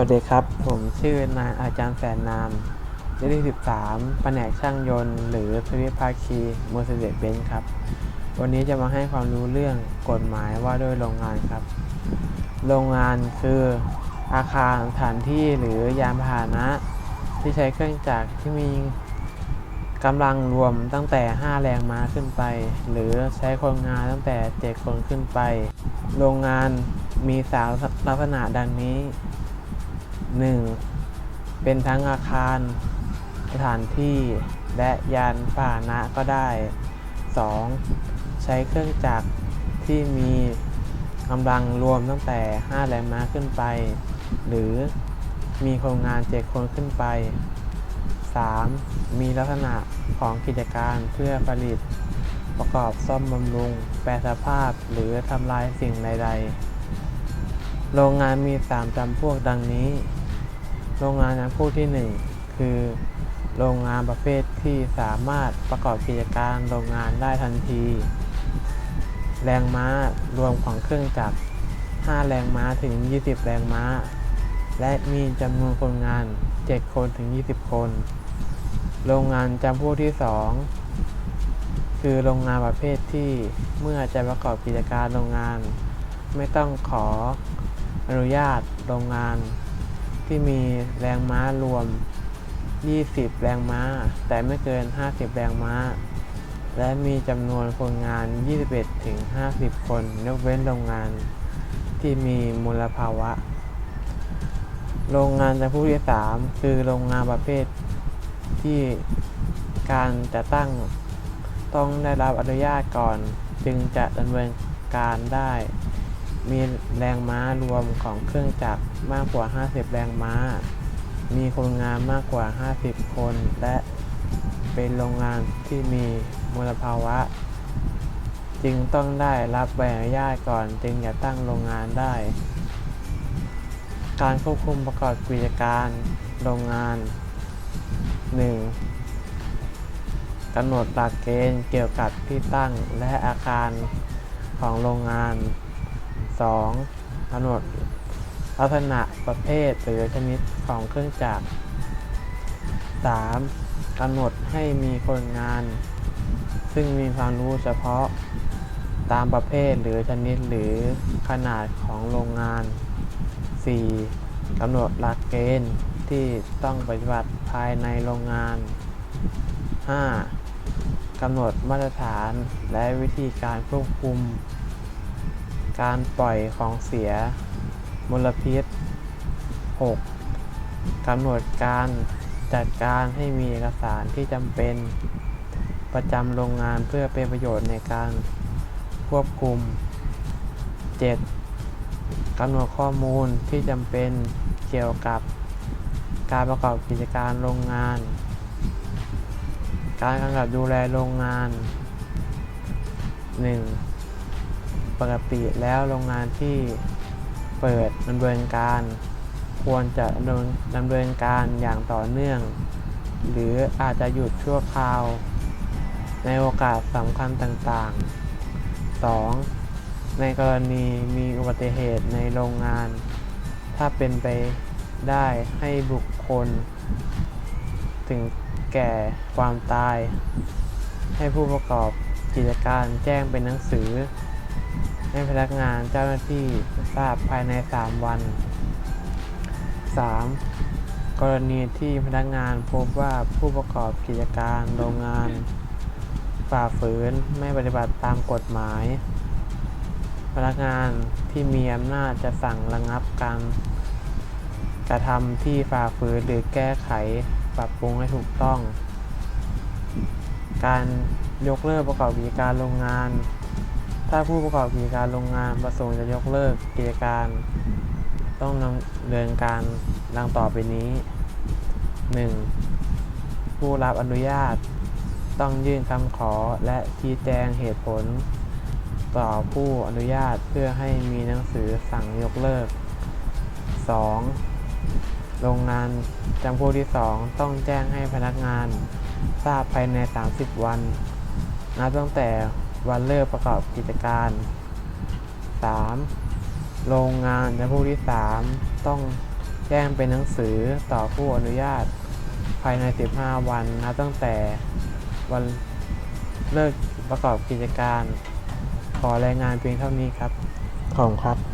วัสดีครับ ผมชื่อนายอาจารย์แสนนามเลขที่13 แผนกช่างยนต์ หรือทวิภาคีเมอร์เซเดสเบนซ์ครับ วันนี้จะมาให้ความรู้เรื่องกฎหมายว่าด้วยโรงงานครับ โรงงานคืออาคารสถานที่หรือยานพาหนะ ที่ใช้เครื่องจักรที่มีกำลังรวมตั้งแต่ 5 แรงม้าขึ้นไป หรือใช้คนงานตั้งแต่ 7 คนขึ้นไป โรงงานมีสามลักษณะดังนี้ 1. เป็นทั้งอาคาร สถานที่ และยานพาหนะก็ได้ 2. ใช้เครื่องจักรที่มีกำลังรวมตั้งแต่ 5 แรงม้าขึ้นไป หรือมีคนงาน 7 คนขึ้นไป 3. มีลักษณะของกิจการเพื่อผลิต ประกอบซ่อมบำรุง แปรสภาพหรือทำลายสิ่งใด ๆ โรงงานมี 3จำพวกดังนี้ โรงงานจำพวกที่ 1 คือ โรงงานประเภทที่สามารถประกอบกิจการโรงงานได้ทันที แรงม้ารวมของเครื่องจักร 5 แรงม้าถึง 20 แรงม้า และมีจำนวนคนงาน 7 คนถึง 20 คน โรงงานจำพวกที่ 2 คือโรงงานประเภทที่เมื่อจะประกอบกิจการโรงงาน ไม่ต้องขออนุญาตโรงงาน ที่มีแรงม้ารวม 20 แรงม้า แต่ไม่เกิน 50 แรงม้า และมีจำนวนคนงาน 21ถึง50 คนยกเว้นโรงงานที่มีมลภาวะ โรงงานจำพวกที่3คือโรงงานประเภทที่การจะตั้งต้องได้รับอนุญาตก่อนจึงจะดำเนินการได้ มีแรงม้ารวมของเครื่องจักรมากกว่า 50 แรงม้า มีคนงานมากกว่า 50 คน และเป็นโรงงานที่มีมลภาวะ จึงต้องได้รับใบอนุญาตก่อนจึงจะตั้งโรงงานได้ การควบคุมประกอบกิจการโรงงาน 1. กำหนดหลักเกณฑ์เกี่ยวกับที่ตั้งและอาคารของโรงงาน 2. กำหนดลักษณะประเภทหรือชนิดของเครื่องจักร 3. กำหนดให้มีคนงาน ซึ่งมีความรู้เฉพาะตามประเภทหรือชนิดหรือขนาดของโรงงาน 4. กำหนดหลักเกณฑ์ที่ต้องปฏิบัติภายในโรงงาน 5. กำหนดมาตรฐานและวิธีการควบคุม การปล่อยของเสียมลพิษ 6. กำหนดการจัดการให้มีเอกสารที่จำเป็นประจำโรงงานเพื่อเป็นประโยชน์ในการควบคุม 7. กำหนดข้อมูลที่จำเป็นเกี่ยวกับการประกอบกิจการโรงงาน การกำกับดูแลโรงงาน 1. ปกติแล้วโรงงานที่เปิดดำเนินการ ควรจะดำเนินดำเนินการอย่างต่อเนื่อง หรืออาจจะหยุดชั่วคราว ในโอกาสสำคัญต่างๆ 2. ในกรณีมีอุบัติเหตุในโรงงาน ถ้าเป็นไปได้ให้บุคคล ถึงแก่ความตาย ให้ผู้ประกอบกิจการแจ้งเป็นหนังสือ ให้พนักงานเจ้าหน้าที่ทราบภายใน 3 วัน 3. กรณีที่พนักงานพบว่าผู้ประกอบกิจการโรงงาน ฝ่าฝืนไม่ปฏิบัติตามกฎหมาย พนักงานที่มีอำนาจจะสั่งระงับการกระทำที่ฝ่าฝืนหรือแก้ไขปรับปรุงให้ถูกต้อง การยกเลิกประกอบกิจการโรงงาน ถ้าผู้ประกอบกิจการโรงงานประสงค์จะยกเลิกกิจการ ต้องดำเนินการดังต่อไปนี้ 1. ผู้รับอนุญาต ต้องยื่นคำขอและชี้แจงเหตุผล ต่อผู้อนุญาตเพื่อให้มีหนังสือสั่งยกเลิก 2. โรงงานจำพวกที่ 2 ต้องแจ้งให้พนักงาน ทราบภายใน 30 วันนับตั้งแต่ วันเลิกประกอบกิจการ 3. โรงงานจำพวกที่ 3 ต้องแจ้งเป็นหนังสือต่อผู้อนุญาต ภายใน 15 วันนะตั้งแต่วันเลิกประกอบกิจการ ขอรายงานเพียงเท่านี้ครับ ขอบครับ